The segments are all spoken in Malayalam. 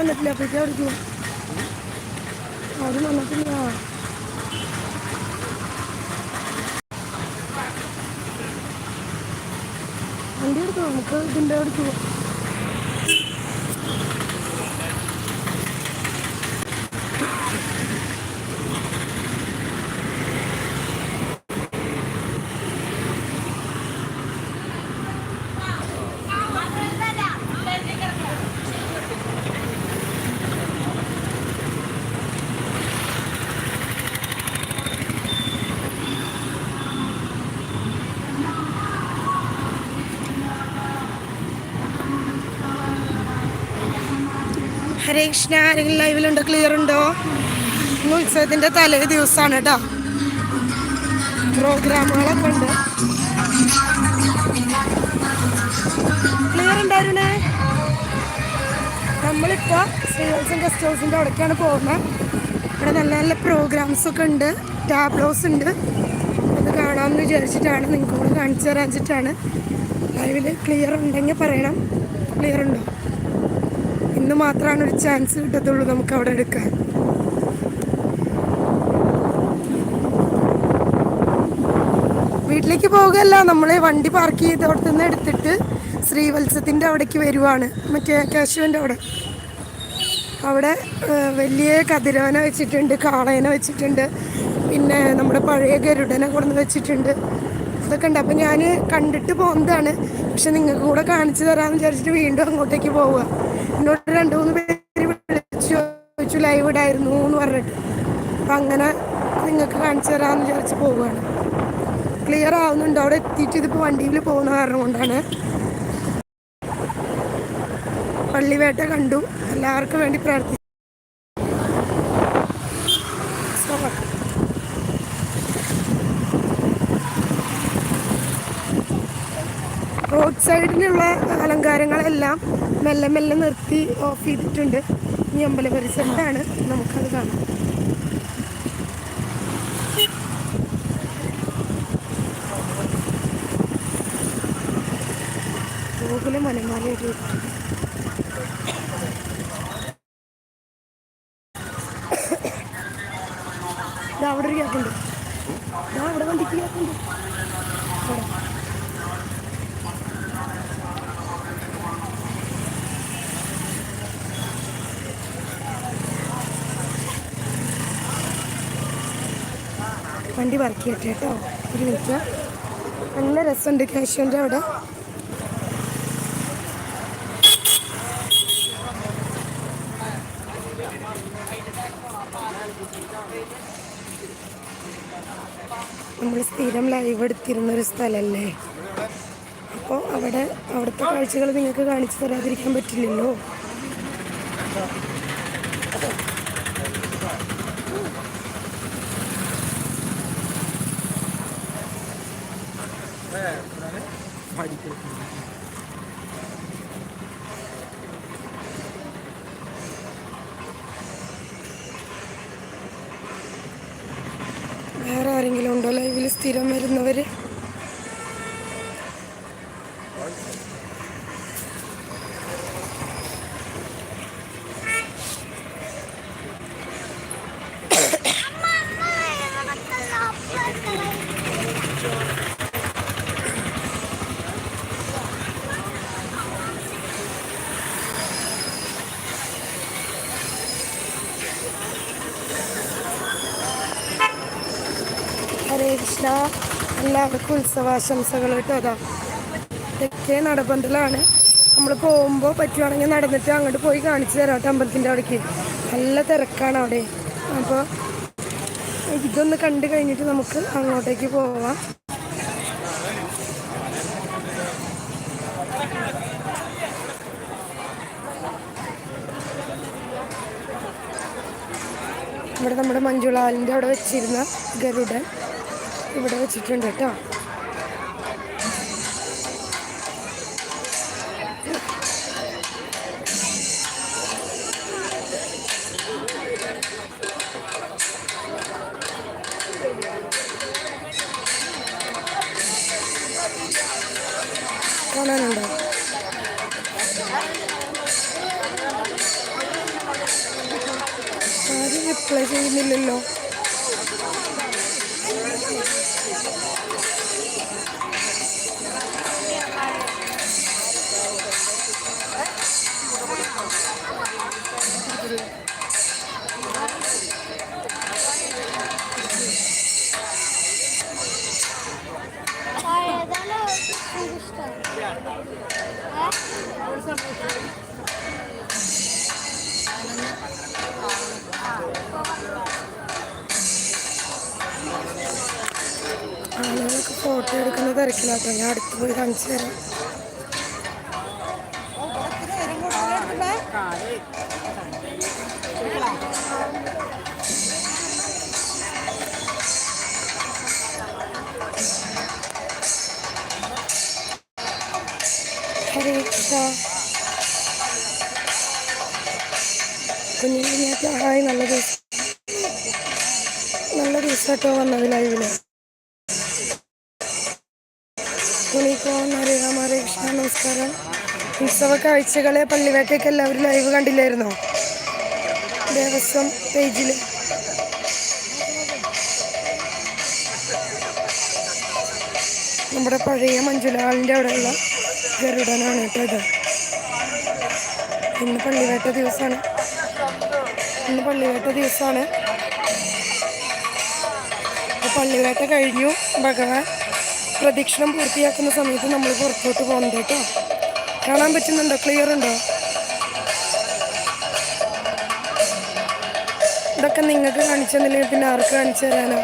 വന്നിട്ടില്ല. അവിടേക്ക് പോകും ആരും വന്നിട്ടില്ല. വണ്ടി എടുത്തു? നമുക്ക് ഇതിന്റെ അവിടേക്ക് കൃഷ്ണ ആരെങ്കിലും ലൈവിലുണ്ടോ ക്ലിയർ ഉണ്ടോ? ഇന്ന് ഉത്സവത്തിന്റെ തലേ ദിവസമാണ് കേട്ടോ പ്രോഗ്രാമുകളൊക്കെ ഉണ്ട്. ക്ലിയർ ഉണ്ടായിരുന്നേ നമ്മളിപ്പോൾ ശ്രീവത്സം ഗസ്റ്റ് ഹൗസിന്റെ അവിടേക്കാണ് പോകുന്നത് ഇവിടെ നല്ല നല്ല പ്രോഗ്രാംസ് ഒക്കെ ഉണ്ട്. ടാബ്ലോസ് ഉണ്ട്. അത് കാണാമെന്ന് വിചാരിച്ചിട്ടാണ് നിങ്ങൾക്ക് കൂടെ കാണിച്ചു തരാൻ വെച്ചിട്ടാണ്. ലൈവിൽ ക്ലിയർ ഉണ്ടെങ്കിൽ പറയണം. ക്ലിയർ ഉണ്ടോ? ഇന്ന് മാത്രമാണ് ഒരു ചാൻസ് കിട്ടത്തുള്ളൂ നമുക്ക് അവിടെ എടുക്കാൻ. വീട്ടിലേക്ക് പോകുകയല്ല നമ്മളെ വണ്ടി പാർക്ക് ചെയ്ത് അവിടെ നിന്ന് എടുത്തിട്ട് ശ്രീവത്സത്തിന്റെ അവിടേക്ക് വരുവാണ്. മറ്റേ കേശവന്റെ അവിടെ. അവിടെ വലിയ കതിരവന വെച്ചിട്ടുണ്ട് കാളയന വെച്ചിട്ടുണ്ട്. പിന്നെ നമ്മുടെ പഴയ ഗരുഡനെ കൊണ്ടുവന്ന് വെച്ചിട്ടുണ്ട്. അതൊക്കെ ഉണ്ട്. അപ്പം ഞാൻ കണ്ടിട്ട് പോകുന്നതാണ് പക്ഷെ നിങ്ങൾക്ക് കൂടെ കാണിച്ചു തരാമെന്ന് വിചാരിച്ചിട്ട് വീണ്ടും അങ്ങോട്ടേക്ക് പോവുക. എന്നോട് രണ്ട് മൂന്ന് പേര് വിളിച്ചു ചോദിച്ചു ലൈവ് ഇടായിരുന്നു എന്ന് പറഞ്ഞിട്ട്. അപ്പം അങ്ങനെ നിങ്ങൾക്ക് കാണിച്ചു തരാമെന്ന് വിചാരിച്ച് പോവുകയാണ്. ക്ലിയർ ആവുന്നുണ്ട്. അവിടെ എത്തിയിട്ട് ഇതിപ്പോൾ വണ്ടിയിൽ പോകുന്ന കാരണം കൊണ്ടാണ്. പള്ളിവേട്ട കണ്ടു. എല്ലാവർക്കും വേണ്ടി പ്രാർത്ഥിച്ചു സൈഡിലുള്ള അലങ്കാരങ്ങളെല്ലാം മെല്ലെ മെല്ലെ നിർത്തി ഓഫ് ചെയ്തിട്ടുണ്ട്. ഈ അമ്പല പരിസരത്താണ് നമുക്കത് കാണാം. ഗോകുല അവിടെ ഒരു ഗ്യാപ്പുണ്ട്. അവിടെ വണ്ടിക്ക് ഗ്യാപ്പുണ്ട്. വണ്ടി വർക്ക് ചെയ്യട്ടെ കേട്ടോ. ഒരു മിനിറ്റ്. നല്ല രസമുണ്ട് കാശുവിന്റെ അവിടെ. നമ്മൾ സ്ഥിരം ലൈവ് എടുത്തിരുന്നൊരു സ്ഥലമല്ലേ? അപ്പോൾ അവിടെ അവിടുത്തെ കാഴ്ചകൾ നിങ്ങൾക്ക് കാണിച്ചു തരാതിരിക്കാൻ പറ്റില്ലല്ലോ വേറെ ആരെങ്കിലും ഉണ്ടോ? ലൈവിൽ സ്ഥിരം വരുന്നവർ ഹരേ കൃഷ്ണ എല്ലാവർക്കും ഉത്സവാശംസകൾ അതാ. ഇതൊക്കെ നടബന്ധലാണ്. നമ്മൾ പോകുമ്പോൾ പറ്റുവാണെങ്കിൽ നടന്നിട്ട് അങ്ങോട്ട് പോയി കാണിച്ചു തരാം കേട്ടോ അമ്പലത്തിന്റെ അവിടേക്ക്. നല്ല തിരക്കാണ് അവിടെ. അപ്പോൾ ഇതൊന്ന് കണ്ടു കഴിഞ്ഞിട്ട് നമുക്ക് അങ്ങോട്ടേക്ക് പോവാം. ഇവിടെ നമ്മുടെ മഞ്ജുളാലിന്റെ അവിടെ വെച്ചിരുന്ന ഗരുഡൻ ഇവിടെ വെച്ചിട്ടുണ്ട് കേട്ടോ. ഡിസ്പ്ലേ പോയി കാണിച്ചു തരാം. ഹരേ കൃഷ്ണ. കുഞ്ഞു കുഞ്ഞാറ്റ ഹായ് നല്ല ദിവസം. നല്ല ദിവസമായിട്ടോ വന്നത് ലൈവിൽ. നമസ്കാരം. ഉത്സവ കാഴ്ചകളെ പള്ളിവേട്ടയ്ക്ക് എല്ലാവരും ലൈവ് കണ്ടില്ലായിരുന്നോ? ദേവസ്വം പേജിൽ നമ്മുടെ പഴയ മഞ്ജുലാളിന്റെ അവിടെയുള്ള ഗരുഡനാണ് കേട്ടോ ഇത്. ഇന്ന് പള്ളിവേട്ട ദിവസമാണ് ഇന്ന് പള്ളിവേട്ട ദിവസമാണ് പള്ളിവേട്ട കഴിഞ്ഞു. ഭഗവാൻ പ്രദക്ഷിണം പൂർത്തിയാക്കുന്ന സമയത്ത് നമ്മൾ പുറത്തോട്ട് പോകുന്നത് കേട്ടോ. കാണാൻ പറ്റുന്നുണ്ടോ? ക്ലിയർ ഉണ്ടോ? ഇതൊക്കെ നിങ്ങൾക്ക് കാണിച്ചു തന്നില്ലെങ്കിൽ പിന്നെ ആർക്ക് കാണിച്ചു തരാനോ?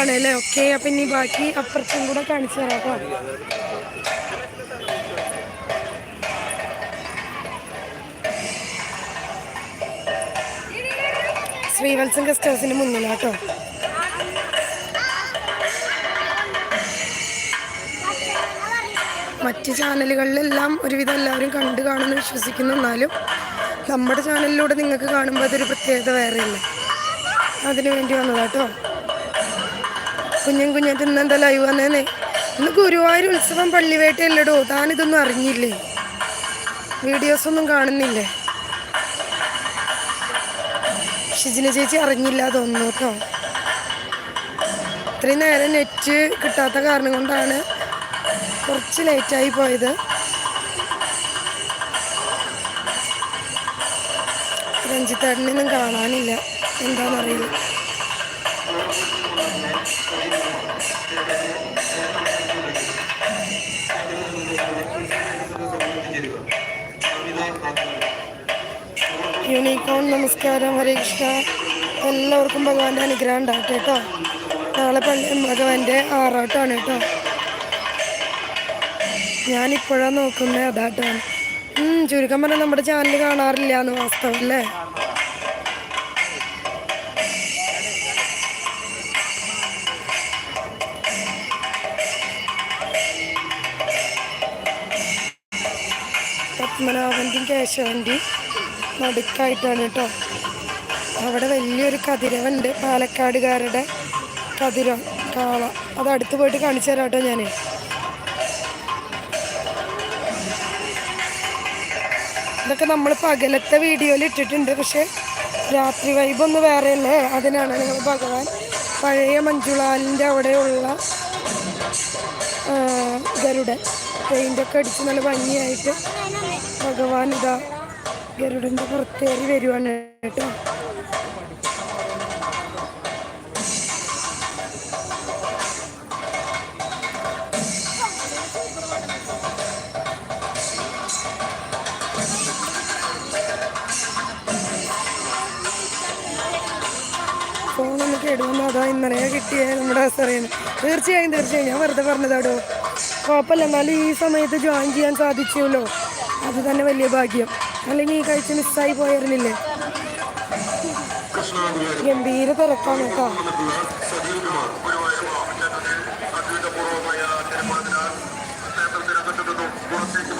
ആണ് അല്ലേ? ഓക്കെ അപ്പം ഇനി ബാക്കി അപ്പുറത്തും കൂടെ കാണിച്ചു തരാം കേട്ടോ ശ്രീവത്സം ഗസ്റ്റ് ഹൗസിന് മുന്നിലാട്ടോ. മറ്റ് ചാനലുകളിലെല്ലാം ഒരുവിധം എല്ലാവരും കണ്ടു കാണുമെന്ന് വിശ്വസിക്കുന്നു. എന്നാലും നമ്മുടെ ചാനലിലൂടെ നിങ്ങൾക്ക് കാണുമ്പോൾ അതൊരു പ്രത്യേകത വേറെയല്ലേ? അതിനു വേണ്ടി വന്നതാട്ടോ. കുഞ്ഞും കുഞ്ഞും തിന്നണ്ട ലൈവ് വന്നേനെ ഇന്ന് ഗുരുവായൂർ ഉത്സവം പള്ളിവേട്ടയല്ലടോ. താനിതൊന്നും അറിഞ്ഞില്ലേ? വീഡിയോസ് ഒന്നും കാണുന്നില്ലേ? ഷിജിന ചേച്ചി അറിഞ്ഞില്ല തോന്നുന്നു കേട്ടോ. ഇത്രയും നേരം നെറ്റ് കിട്ടാത്ത കാരണം കൊണ്ടാണ് കുറച്ച് ലേറ്റായി പോയത്. രഞ്ജിത്തേട്ടനൊന്നും കാണാനില്ല. എന്താണെന്നറിയില്ല യൂണിക്കോൺ നമസ്കാരം ഹരേ കൃഷ്ണ. എല്ലാവർക്കും ഭഗവാന്റെ അനുഗ്രഹം ഉണ്ടാകട്ടെ കേട്ടോ. നാളെ ഭഗവാന്റെ ആറാട്ടാണ് കേട്ടോ. ഞാനിപ്പോഴാണ് നോക്കുന്നത് അതാട്ടാണ്. ചുരുക്കം പറഞ്ഞാൽ നമ്മുടെ ചാനൽ കാണാറില്ല എന്ന് വാസ്തവം പത്മനാഭന്റെയും കേശവന്റെയും നടുക്കായിട്ടാണ് കേട്ടോ അവിടെ വലിയൊരു കതിരവുണ്ട്. പാലക്കാടുകാരുടെ കതിരം കാള. അത് അടുത്ത് പോയിട്ട് കാണിച്ചു തരാം കേട്ടോ ഞാൻ ഇതൊക്കെ നമ്മൾ പകലത്തെ വീഡിയോയിൽ ഇട്ടിട്ടുണ്ട്. പക്ഷെ രാത്രി വൈബ് ഒന്ന് വേറെയല്ലേ? അതിനാണ് നിങ്ങൾ ഭഗവാൻ പഴയ മഞ്ജുളാലിന്റെ അവിടെയുള്ള ഗരുഡൻ. പെയിന്റൊക്കെ അടിച്ച് നല്ല ഭംഗിയായിട്ട് ഭഗവാൻ ഇതാ ഗരുഡന്റെ പുറത്തേറി വരുവാണ് കേട്ടോ. ഫോണൊന്ന് കേടുവന്നു ഇന്നലെ കിട്ടിയ നമ്മുടെ അവസ്ഥയാണ് തീർച്ചയായും തീർച്ചയായും. ഞാൻ വെറുതെ പറഞ്ഞതാടോ. കുഴപ്പമില്ല. എന്നാലും ഈ സമയത്ത് ജോയിൻ ചെയ്യാൻ സാധിച്ചുല്ലോ അത് തന്നെ വലിയ ഭാഗ്യം അല്ലെങ്കിൽ ഈ കഴിച്ച് മിസ്സായി പോയിരുന്നില്ലേ ഗംഭീര തിരക്കാണ് കേട്ടോ പുറത്തേക്ക്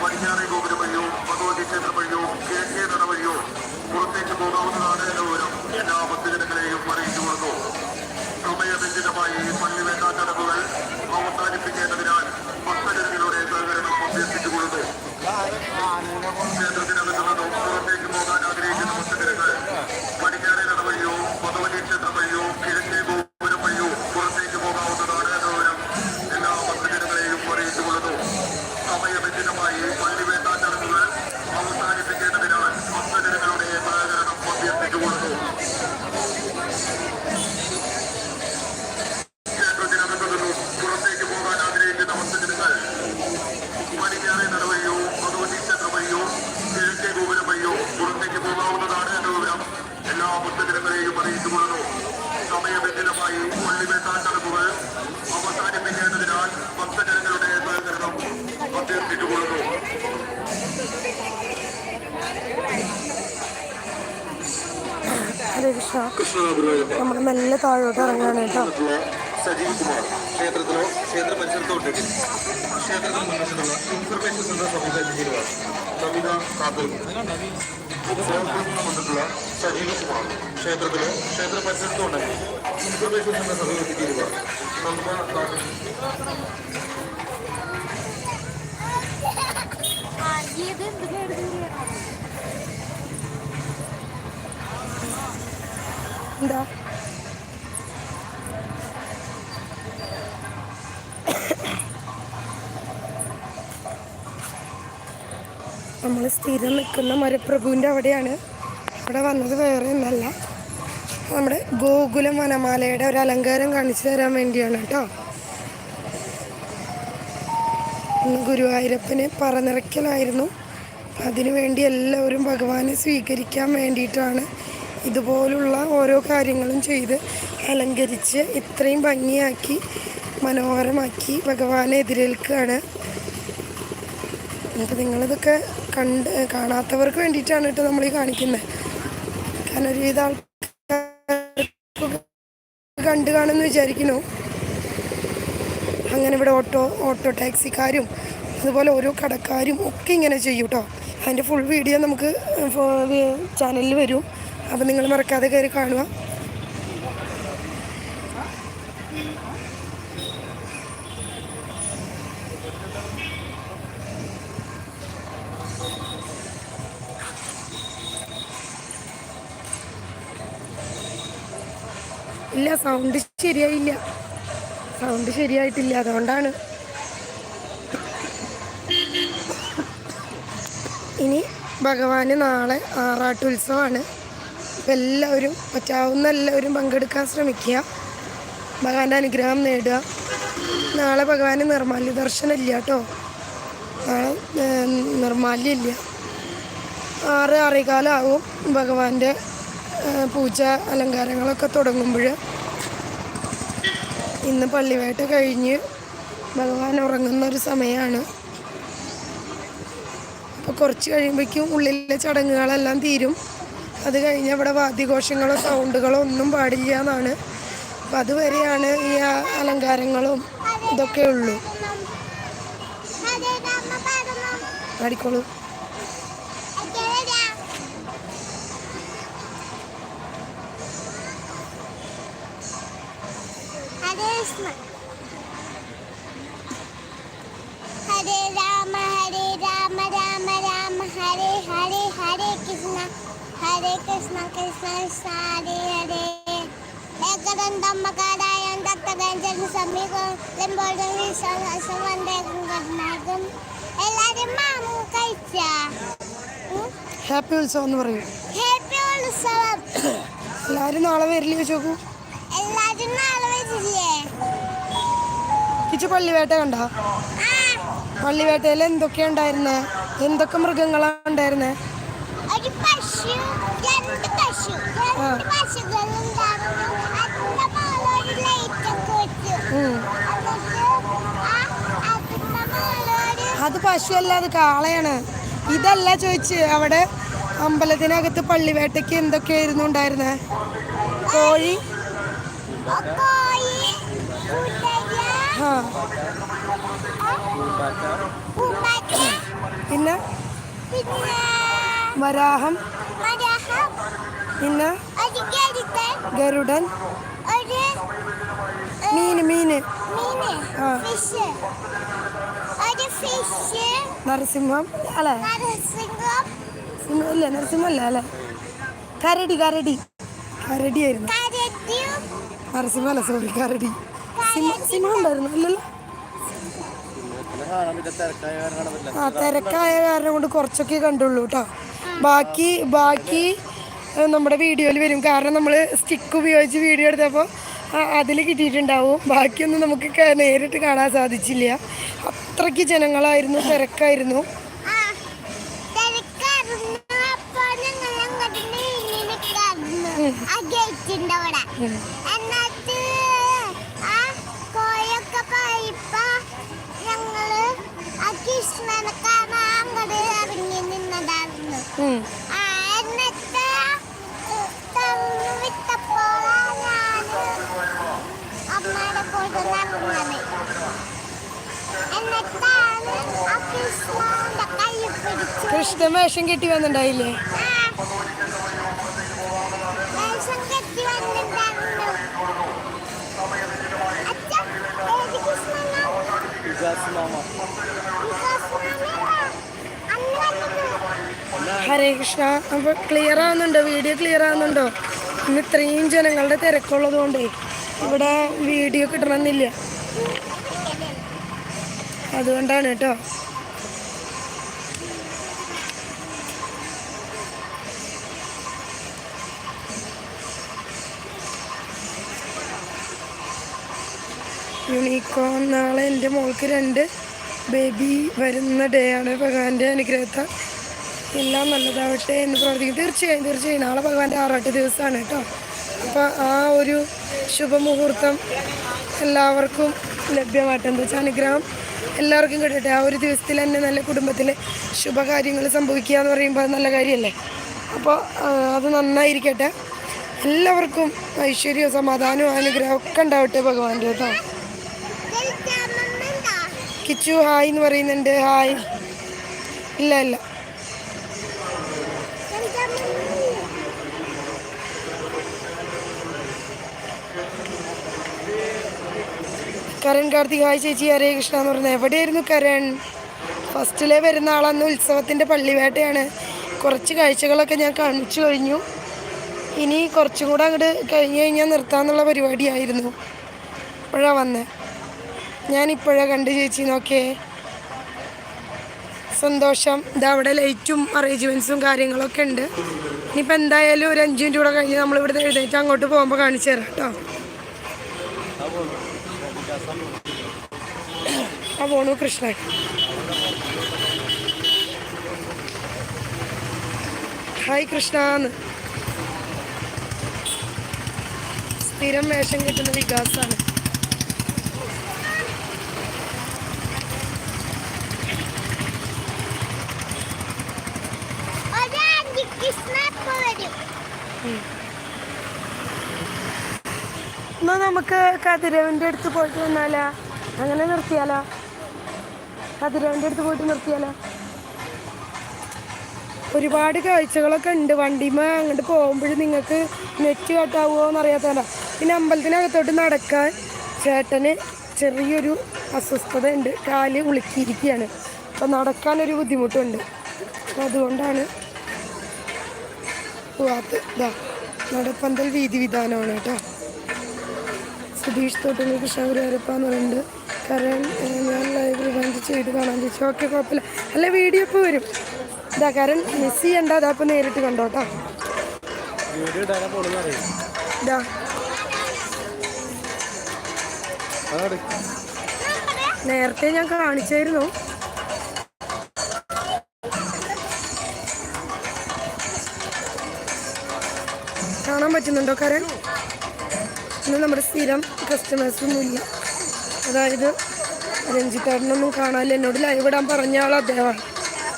പടിഞ്ഞാറേ ഗോപുരം വഴിയോ ഭഗവതി ക്ഷേത്രം വഴിയോ കിഴക്കേ നട വഴിയോ പോകാവുന്നതാണ് ദൂരം എല്ലാ ഭക്തജനങ്ങളെയും അറിയിച്ചു കൊടുത്തു സമയബന്ധിതമായി പള്ളിവേണ്ട ചടങ്ങുകൾ അവസാനിപ്പിക്കേണ്ടതിനാൽ കുമാർ ക്ഷേത്രത്തിലോ ക്ഷേത്ര പരിസരത്തും ഉണ്ടെങ്കിൽ ഇൻഫർമേഷൻ തന്നെ സമീപിക്കുക നമുക്ക് നമ്മൾ സ്ഥിരം നിൽക്കുന്ന മരപ്രഭുവിന്റെ അവിടെയാണ്. ഇവിടെ വന്നത് വേറെ ഒന്നല്ല. നമ്മുടെ ഗോകുലം വനമാലയുടെ ഒരു അലങ്കാരം കാണിച്ചു തരാൻ വേണ്ടിയാണ് കേട്ടോ. ഗുരുവായൂരപ്പനെ പറനിറയ്ക്കലായിരുന്നു. അതിനുവേണ്ടി എല്ലാവരും ഭഗവാനെ സ്വീകരിക്കാൻ വേണ്ടിയിട്ടാണ് ഇതുപോലുള്ള ഓരോ കാര്യങ്ങളും ചെയ്ത് അലങ്കരിച്ച് ഇത്രയും ഭംഗിയാക്കി മനോഹരമാക്കി ഭഗവാനെ എതിരേൽക്കുകയാണ്. അപ്പോൾ നിങ്ങളിതൊക്കെ കണ്ട് കാണാത്തവർക്ക് വേണ്ടിയിട്ടാണ് കേട്ടോ നമ്മൾ ഈ കാണിക്കുന്നത് കാരണം ഒരുവിധ ആൾക്കാർ കണ്ടു കാണുമെന്ന് വിചാരിക്കുന്നു. അങ്ങനെ ഇവിടെ ഓട്ടോ ഓട്ടോ ടാക്സിക്കാരും അതുപോലെ ഓരോ കടക്കാരും ഒക്കെ ഇങ്ങനെ ചെയ്യും കേട്ടോ അതിന്റെ ഫുൾ വീഡിയോ നമുക്ക് ചാനലിൽ വരും. അപ്പം നിങ്ങൾ മറക്കാതെ കയറി കാണുക. സൗണ്ട് ശരിയായില്ല. സൗണ്ട് ശരിയായിട്ടില്ല അതുകൊണ്ടാണ്. ഇനി ഭഗവാന് നാളെ ആറാട്ടുത്സവമാണ് എല്ലാവരും പറ്റാവുന്ന എല്ലാവരും പങ്കെടുക്കാൻ ശ്രമിക്കുക. ഭഗവാന്റെ അനുഗ്രഹം നേടുക. നാളെ ഭഗവാന് നിർമാല്യ ദർശനം ഇല്ല കേട്ടോ. നാളെ നിർമാല്യമില്ല ആറ് ആറേകാലാവും ഭഗവാന്റെ പൂജ അലങ്കാരങ്ങളൊക്കെ തുടങ്ങുമ്പോൾ ഇന്ന് പള്ളിവേട്ട കഴിഞ്ഞ് ഭഗവാൻ ഉറങ്ങുന്ന ഒരു സമയമാണ്. അപ്പോൾ കുറച്ച് കഴിയുമ്പോഴേക്കും ഉള്ളിലെ ചടങ്ങുകളെല്ലാം തീരും. അത് കഴിഞ്ഞ് അവിടെ വാദ്യഘോഷങ്ങളോ സൗണ്ടുകളോ ഒന്നും പാടില്ല എന്നാണ്. അപ്പം അതുവരെയാണ് ഈ അലങ്കാരങ്ങളും ഇതൊക്കെ ഉള്ളൂ. പാടിക്കോളൂ. ഹരേ കൃഷ്ണ ഹരേ രാമ ഹരേ രാമ രാമ രാമ ഹരേ ഹരേ ഹരേ കൃഷ്ണ ഹരേ കൃഷ്ണ കൃഷ്ണ കൃഷ്ണ ഹരേ ഹരേ ഏകദന്തം മകാരായം ദത്തഗഞ്ചൻ സമീപം എല്ലാരും മാമു കഴിച്ചാ? ഹാപ്പി ഉത്സവം എന്ന് പറയും. ഹാപ്പി ഉത്സവം. എല്ലാവരും നാളെ വരില്ലേ ചോദിച്ചു കിച്ചു പള്ളിവേട്ട കണ്ട? പള്ളിവേട്ടയിൽ എന്തൊക്കെയാ ഉണ്ടായിരുന്നേ? എന്തൊക്കെ മൃഗങ്ങളാണ് ഉണ്ടായിരുന്നേ? അത് പശുവല്ല അത് കാളയാണ്. ഇതല്ല ചോദിച്ച് അവിടെ അമ്പലത്തിനകത്ത് പള്ളിവേട്ടയ്ക്ക് എന്തൊക്കെയായിരുന്നു ഉണ്ടായിരുന്നേ? കോഴി? കോഴി പിന്നെ പിന്നെ? വരാഹം. പിന്നെ? ഗരുഡൻ. മീന് മീന്. നരസിംഹം. അല്ലേ? ഇല്ല നരസിംഹം അല്ല? അല്ലേ കരടി. കരടി കരടി. ആയിരുന്നു കരടിയും നരസിംഹം അല്ല സോറി കരടി. സിംഹം ഉണ്ടായിരുന്നു ഇല്ലല്ലോ ആ തിരക്കായ കാരണം കൊണ്ട് കുറച്ചൊക്കെ കണ്ടുള്ളൂ കേട്ടോ ബാക്കി ബാക്കി നമ്മുടെ വീഡിയോയിൽ വരും. കാരണം നമ്മൾ സ്റ്റിക്ക് ഉപയോഗിച്ച് വീഡിയോ എടുത്തപ്പോൾ അതിൽ കിട്ടിയിട്ടുണ്ടാവും. ബാക്കിയൊന്നും നമുക്ക് നേരിട്ട് കാണാൻ സാധിച്ചില്ല. അത്രയ്ക്ക് ജനങ്ങളായിരുന്നു തിരക്കായിരുന്നു. ആ തിരക്കായിരുന്നു അപ്പൊ ഞങ്ങൾ അങ്ങോട്ട് നീങ്ങി നിൽക്കായിരുന്നു ആ ഗേറ്റിന്റെ അവിടെ എന്നിട്ട് ആ കോയൊക്കെ പോയപ്പോ ഞങ്ങൾ ആ കൃഷ്ണനെ കാണാൻ അങ്ങോട്ട് ഇറങ്ങി നിന്നതായിരുന്നു ഉം. ആ എന്നിട്ട് തന്നു വിട്ടപ്പോഴാണ് ഞാൻ അമ്മയുടെ കൂടെ നടന്നത് എന്നിട്ടാണ് ആ കൃഷ്ണന്റെ കൈ പിടിച്ചു കൃഷ്ണൻ വേഷം കെട്ടി കെട്ടി വന്നിട്ടായിരുന്നു ഹരേ കൃഷ്ണ. അപ്പോൾ ക്ലിയർ ആവുന്നുണ്ടോ? വീഡിയോ ക്ലിയർ ആവുന്നുണ്ടോ? ഇന്ന് ഇത്രയും ജനങ്ങളുടെ തിരക്കുള്ളത് കൊണ്ട് ഇവിടെ വീഡിയോ കിട്ടണമെന്നില്ല അതുകൊണ്ടാണ് കേട്ടോ. യൂണിക്കോൺ നാളെ എന്റെ മോൾക്ക് രണ്ട് ബേബി വരുന്ന ഡേ ആണ്. ഭഗവാന്റെ അനുഗ്രഹത്താൽ. എല്ലാം നല്ലതാവട്ടെ എന്ന് പ്രാർത്ഥിക്കും തീർച്ചയായും തീർച്ചയായും. നാളെ ഭഗവാന്റെ ആറാട്ട് ദിവസമാണ് കേട്ടോ. അപ്പോൾ ആ ഒരു ശുഭമുഹൂർത്തം എല്ലാവർക്കും ലഭ്യമാട്ടെ എന്താ വെച്ചാൽ അനുഗ്രഹം എല്ലാവർക്കും കിട്ടട്ടെ. ആ ഒരു ദിവസത്തിൽ തന്നെ നല്ല കുടുംബത്തിൽ ശുഭകാര്യങ്ങൾ സംഭവിക്കുക എന്ന് പറയുമ്പോൾ നല്ല കാര്യമല്ലേ? അപ്പോൾ അത് നന്നായിരിക്കട്ടെ. എല്ലാവർക്കും ഐശ്വര്യവും സമാധാനവും അനുഗ്രഹവും ഒക്കെ ഉണ്ടാവട്ടെ ഭഗവാന്റെ കേട്ടോ. കിച്ചു ഹായ് എന്ന് പറയുന്നുണ്ട്. ഹായ്. ഇല്ല ഇല്ല. കരൺ കാർത്തിക് ഹായ് ചേച്ചി ഹരേ കൃഷ്ണ എന്ന് പറഞ്ഞത് എവിടെയായിരുന്നു കരൺ? ഫസ്റ്റിലെ വരുന്ന ആളന്ന് ഉത്സവത്തിന്റെ പള്ളിവേട്ടയാണ്. കുറച്ച് കാഴ്ചകളൊക്കെ ഞാൻ കാണിച്ചു കഴിഞ്ഞു. ഇനി കുറച്ചും കൂടെ അങ്ങോട്ട് കഴിഞ്ഞ് കഴിഞ്ഞാൽ നിർത്താമെന്നുള്ള പരിപാടിയായിരുന്നു ഇപ്പോഴാണ് വന്നത് ഞാനിപ്പോഴാണ് കണ്ട് ചേച്ചി നോക്കേ സന്തോഷം. ഇതാ അവിടെ ലൈറ്റും അറേഞ്ച്മെന്റ്സും കാര്യങ്ങളൊക്കെ ഉണ്ട്. ഇനിയിപ്പോൾ എന്തായാലും ഒരു അഞ്ച് മിനിറ്റ് കൂടെ കഴിഞ്ഞ് നമ്മൾ ഇവിടുന്ന് എഴുന്നേറ്റ് അങ്ങോട്ട് പോകുമ്പോൾ കാണിച്ചു തരാം കേട്ടോ. ആ പോണു കൃഷ്ണൻ ഹായ് കൃഷ്ണ. സ്ഥിരം വേഷം കിട്ടുന്ന വികാസാണ്. എന്നാ നമുക്ക് കതിരവിന്റെ അടുത്ത് പോയിട്ട് വന്നാലാ? അങ്ങനെ നിർത്തിയാലോ? കതിരവന്റെ അടുത്ത് പോയിട്ട് നിർത്തിയാലോ? ഒരുപാട് കാഴ്ചകളൊക്കെ ഉണ്ട്. വണ്ടിമ അങ്ങോട്ട് പോകുമ്പോഴും നിങ്ങൾക്ക് നെറ്റ് കട്ടാവുമോ എന്നറിയാത്തല്ല പിന്നെ അമ്പലത്തിനകത്തോട്ട് നടക്കാൻ ചേട്ടന് ചെറിയൊരു അസ്വസ്ഥത ഉണ്ട്. കാൽ ഉളുക്കിയിരിക്കുകയാണ്. അപ്പോൾ നടക്കാനൊരു ബുദ്ധിമുട്ടുണ്ട്. അതുകൊണ്ടാണ് പോവാത്ത ഇതാ നടപ്പന്തൽ വീതി വിധാനമാണ് കേട്ടോ. സുധീഷ് തോട്ടുന്ന കൃഷ്ണഗുരുവരപ്പ എന്ന് പറയുന്നുണ്ട്. കരൺ ലൈവ് കാണാൻ ചോദിച്ചു ഓക്കെ കുഴപ്പമില്ല. അല്ല വീഡിയോ ഇപ്പോൾ വരും. ഇതാ കാരണം മിസ് ചെയ്യണ്ട അതാ ഇപ്പോൾ നേരിട്ട് ഇതാ. നേരത്തെ ഞാൻ കാണിച്ചായിരുന്നു. കാണാൻ പറ്റുന്നുണ്ടോ കരൺ? ഇന്ന് നമ്മുടെ സ്ഥിരം കസ്റ്റമേഴ്സൊന്നുമില്ല അതായത് രഞ്ജിത്തേട്ടനൊന്നും കാണാനില്ല. എന്നോട് ലൈവ് ഇടാൻ പറഞ്ഞ ആൾ അദ്ദേഹമാണ്.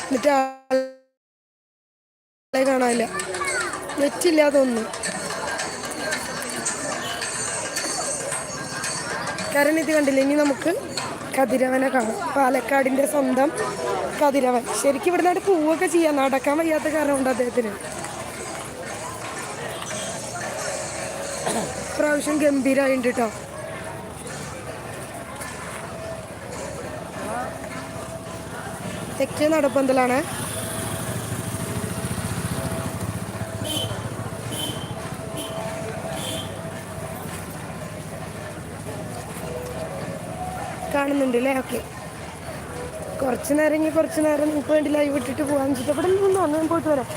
എന്നിട്ട് ആളെ കാണാനില്ല. നെറ്റില്ല അതൊന്നും കാരണം ഇത് കണ്ടില്ല? ഇനി നമുക്ക് കതിരവനെ കാണാം. പാലക്കാടിന്റെ സ്വന്തം കതിരവൻ. ശരിക്കും ഇവിടെ നിന്ന് പൂവൊക്കെ ചെയ്യാം. നടക്കാൻ വയ്യാത്ത കാരണമുണ്ട് അദ്ദേഹത്തിന്. പ്രാവശ്യം ഗംഭീരമായിട്ടുണ്ട് കേട്ടോ തെക്കേ നടപ്പന്തലാണ്. കാണുന്നുണ്ട് അല്ലേ ഓക്കെ. കുറച്ച് നേരം ഇനി കുറച്ച് നേരം നിങ്ങൾക്ക് വേണ്ടി ലൈവ് ഇട്ടിട്ട് പോകാൻ വെച്ചിട്ട് അങ്ങനെ പോയിട്ട് വരാം.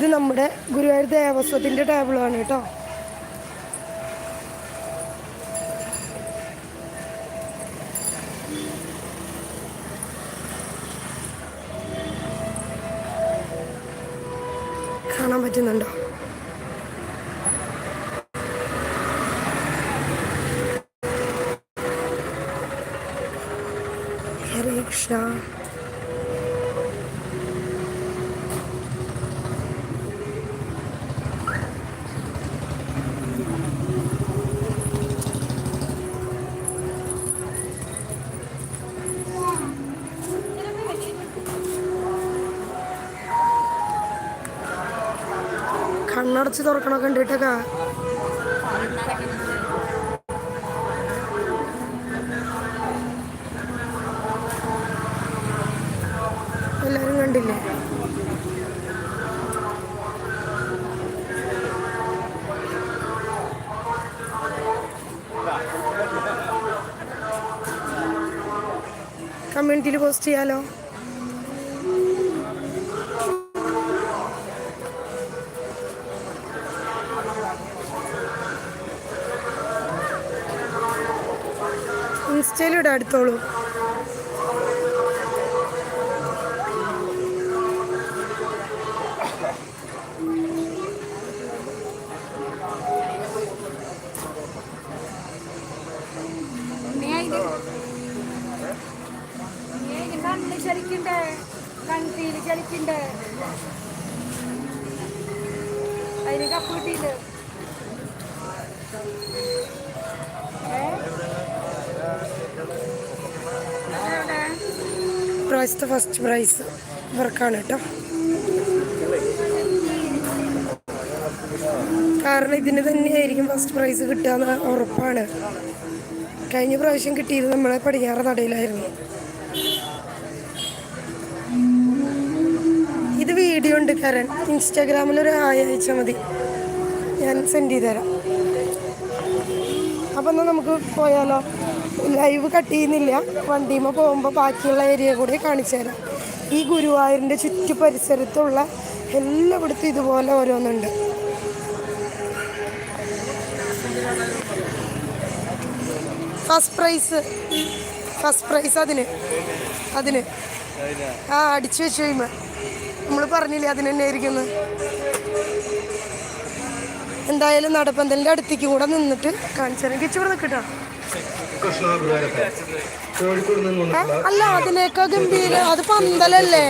ഇത് നമ്മുടെ ഗുരുവായൂർ ദേവസ്വത്തിന്റെ ടേബിളാണ് കേട്ടോ. കാണാൻ പറ്റുന്നുണ്ടോ ഹരേ കൃഷ്ണ കണ്ണടച്ച് തുറക്കണൊക്കെ ഉണ്ട് കേട്ടൊക്കെ എല്ലാരും കണ്ടില്ലേ? കമ്മ്യൂണിറ്റിയിൽ പോസ്റ്റ് ചെയ്യാലോ? ഇൻസ്റ്റയിലൂടെ അടുത്തോളൂ. ചലിക്കണ്ടേ? കൺതീൽ ചലിക്കണ്ടേ? അതിന് കപ്പ് പ്രാവശ്യത്തെ ഫസ്റ്റ് പ്രൈസ് ഇവർക്കാണ് കേട്ടോ. കാരണം ഇതിന് തന്നെയായിരിക്കും ഫസ്റ്റ് പ്രൈസ് കിട്ടുക എന്ന് ഉറപ്പാണ്. കഴിഞ്ഞ പ്രാവശ്യം കിട്ടിയത് നമ്മളെ പടിഞ്ഞാറ് നടയിലായിരുന്നു. ഇത് വീഡിയോ ഉണ്ട് കരൺ ഇൻസ്റ്റാഗ്രാമിൽ ഒരു ആയ അയച്ചാൽ മതി. ഞാൻ സെൻഡ് ചെയ്തുതരാം അപ്പം എന്നാൽ നമുക്ക് പോയാലോ? ലൈവ് കട്ട് ചെയ്യുന്നില്ല. വണ്ടിയുമ്പോൾ പോകുമ്പോൾ ബാക്കിയുള്ള ഏരിയ കൂടി കാണിച്ചു തരാം. ഈ ഗുരുവായൂരിന്റെ ചുറ്റു പരിസരത്തുള്ള എല്ലായിടത്തും ഇതുപോലെ ഓരോന്നുണ്ട്. ഫസ്റ്റ് പ്രൈസ് ഫസ്റ്റ് പ്രൈസ് അതിന്. അതിന്. ആ അടിച്ചു വെച്ചു കഴിയുമ്പോൾ നമ്മൾ പറഞ്ഞില്ലേ അതിന് തന്നെ ആയിരിക്കുന്നു എന്തായാലും നടപ്പന്തലിന്റെ അടുത്തേക്ക് കൂടെ നിന്നിട്ട് കാണിച്ചു തരാം. കിച്ചു ഇവിടെ നിൽക്കട്ടോ? അല്ല അതിനേക്കാ ഗംഭീര അത് പന്തലല്ലേ?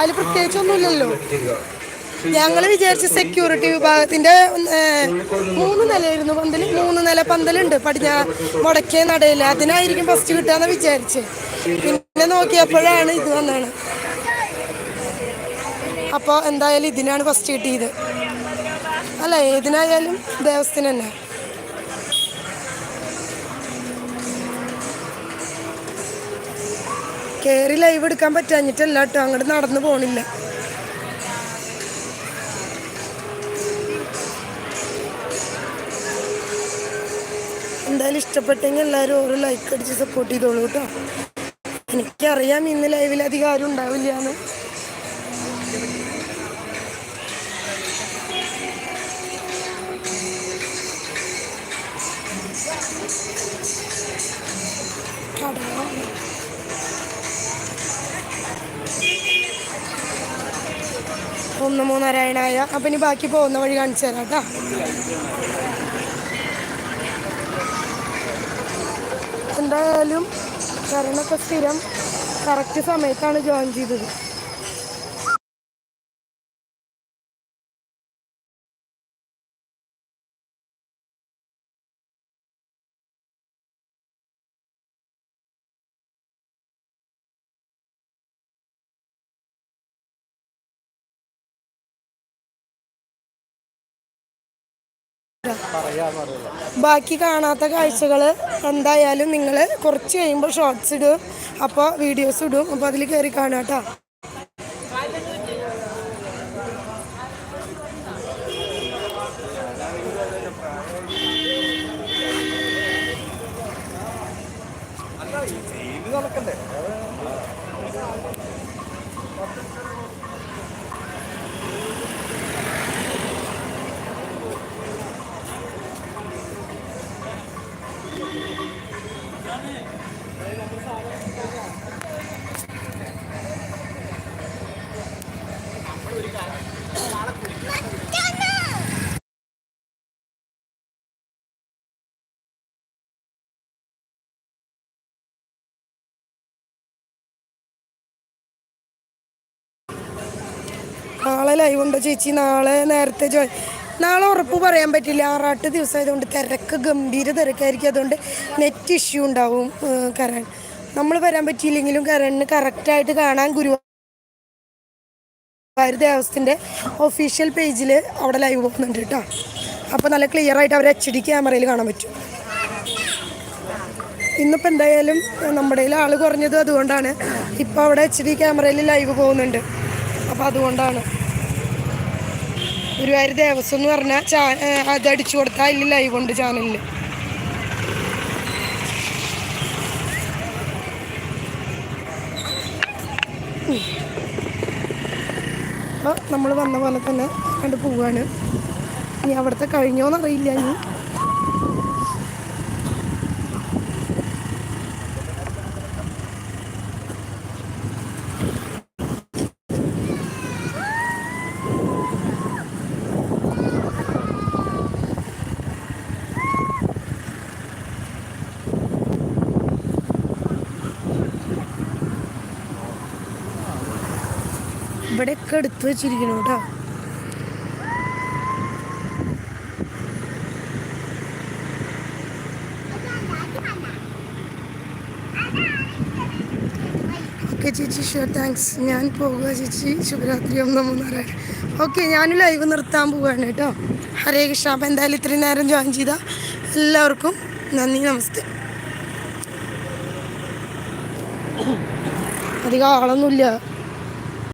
അതിൽ പ്രത്യേകിച്ചൊന്നുമില്ലല്ലോ. ഞങ്ങൾ വിചാരിച്ച സെക്യൂരിറ്റി വിഭാഗത്തിന്റെ മൂന്ന് നിലയായിരുന്നു പന്തൽ. മൂന്ന് നില പന്തലുണ്ട്. പടിഞ്ഞാ മുടക്കേ നടയിൽ. അതിനായിരിക്കും ഫസ്റ്റ് കിട്ടാന്ന് വിചാരിച്ച്. പിന്നെ നോക്കിയപ്പോഴാണ് ഇത് വന്നാണ് അപ്പോൾ എന്തായാലും ഇതിനാണ് ഫസ്റ്റ് കിട്ടിയത്. അല്ല ഏതിനായാലും ദേവസ്ഥന തന്നെ. കയറി ലൈവ് എടുക്കാൻ പറ്റാഞ്ഞിട്ടല്ല കേട്ടോ അങ്ങോട്ട് നടന്നു പോണില്ല. എന്തായാലും ഇഷ്ടപ്പെട്ടെങ്കിൽ എല്ലാവരും ഓരോ ലൈക്ക് അടിച്ച് സപ്പോർട്ട് ചെയ്തോളൂ കേട്ടോ. എനിക്കറിയാം ഇന്ന് ലൈവിൽ അധികം ആരും ഉണ്ടാവില്ല എന്ന്. ഒന്ന് മൂന്നരായണായ അപ്പം ഇനി ബാക്കി പോകുന്ന വഴി കാണിച്ചു തരാം കേട്ടോ. എന്തായാലും കരണൊക്കെ സ്ഥിരം കറക്റ്റ് സമയത്താണ് ജോയിൻ ചെയ്തത്. ബാക്കി കാണാത്ത കാഴ്ചകൾ എന്തായാലും നിങ്ങൾ കുറച്ച് കഴിയുമ്പോൾ ഷോർട്സ് ഇടും. അപ്പോൾ വീഡിയോസ് ഇടും. അപ്പോൾ അതിൽ കയറി കാണാം കേട്ടോ. നാളെ ലൈവ് ഉണ്ടോ ചേച്ചി. നാളെ നേരത്തെ ജോയിൻ നാളെ ഉറപ്പ് പറയാൻ പറ്റില്ല. ആറാട്ട് ദിവസമായതുകൊണ്ട് തിരക്ക് ഗംഭീര തിരക്കായിരിക്കും. അതുകൊണ്ട് നെറ്റ് ഇഷ്യൂ ഉണ്ടാവും കരൺ. നമ്മൾ വരാൻ പറ്റിയില്ലെങ്കിലും കരണിന് കറക്റ്റായിട്ട് കാണാൻ ഗുരുവായൂർ ദേവസ്ഥന്റെ ഒഫീഷ്യൽ പേജിൽ അവിടെ ലൈവ് പോകുന്നുണ്ട് കേട്ടോ. അപ്പോൾ നല്ല ക്ലിയർ ആയിട്ട് അവർ എച്ച് ഡി ക്യാമറയിൽ കാണാൻ പറ്റും. ഇന്നിപ്പോൾ എന്തായാലും നമ്മുടെ ആൾ കുറഞ്ഞതും അതുകൊണ്ടാണ് ഇപ്പോൾ അവിടെ എച്ച് ഡി ക്യാമറയിൽ ലൈവ് പോകുന്നുണ്ട്. അപ്പോൾ അതുകൊണ്ടാണ്. ഗുരുവായൂർ ദേവസ്വം എന്ന് പറഞ്ഞാൽ ചാ അത് അടിച്ചു കൊടുത്താൽ ഇല്ല ലൈവ് ഉണ്ട് ചാനലിൽ അപ്പോൾ നമ്മൾ വന്ന പോലെ തന്നെ കണ്ട് പോവാണ്. ഇനി അവിടുത്തെ കഴിഞ്ഞോന്നറിയില്ല ഇനി. ഇവിടെയൊക്കെ എടുത്ത് വെച്ചിരിക്കണം കേട്ടോ. ഓക്കെ ചേച്ചി ഷുവർ താങ്ക്സ് ഞാൻ പോകുക ചേച്ചി. ശുഭരാത്രി ഒന്ന് മൂന്നാറ് ഓക്കെ ഞാനും ലൈവ് നിർത്താൻ പോവുകയാണ് കേട്ടോ. ഹരേ കൃഷ്ണ അപ്പം എന്തായാലും ഇത്രയും നേരം ജോയിൻ ചെയ്ത എല്ലാവർക്കും നന്ദി നമസ്തേ. അധികം ആളൊന്നുമില്ല.